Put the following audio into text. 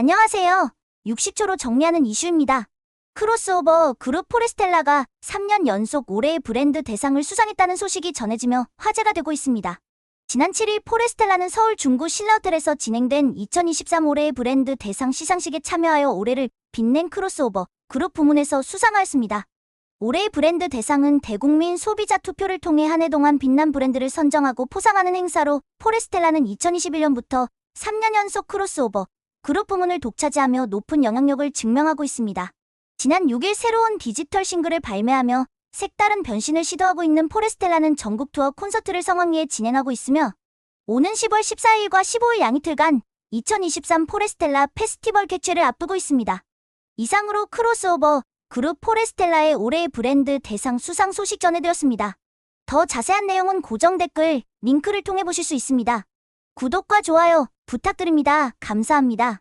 안녕하세요. 60초로 정리하는 이슈입니다. 크로스오버 그룹 포레스텔라가 3년 연속 올해의 브랜드 대상을 수상했다는 소식이 전해지며 화제가 되고 있습니다. 지난 7일 포레스텔라는 서울 중구 신라호텔에서 진행된 2023 올해의 브랜드 대상 시상식에 참여하여 올해를 빛낸 크로스오버 그룹 부문에서 수상하였습니다. 올해의 브랜드 대상은 대국민 소비자 투표를 통해 한 해 동안 빛난 브랜드를 선정하고 포상하는 행사로 포레스텔라는 2021년부터 3년 연속 크로스오버 그룹 부문을 독차지하며 높은 영향력을 증명하고 있습니다. 지난 6일 새로운 디지털 싱글을 발매하며 색다른 변신을 시도하고 있는 포레스텔라는 전국 투어 콘서트를 성황리에 진행하고 있으며 오는 10월 14일과 15일 양이틀간 2023 포레스텔라 페스티벌 개최를 앞두고 있습니다. 이상으로 크로스오버 그룹 포레스텔라의 올해의 브랜드 대상 수상 소식 전해드렸습니다. 더 자세한 내용은 고정 댓글 링크를 통해 보실 수 있습니다. 구독과 좋아요 부탁드립니다. 감사합니다.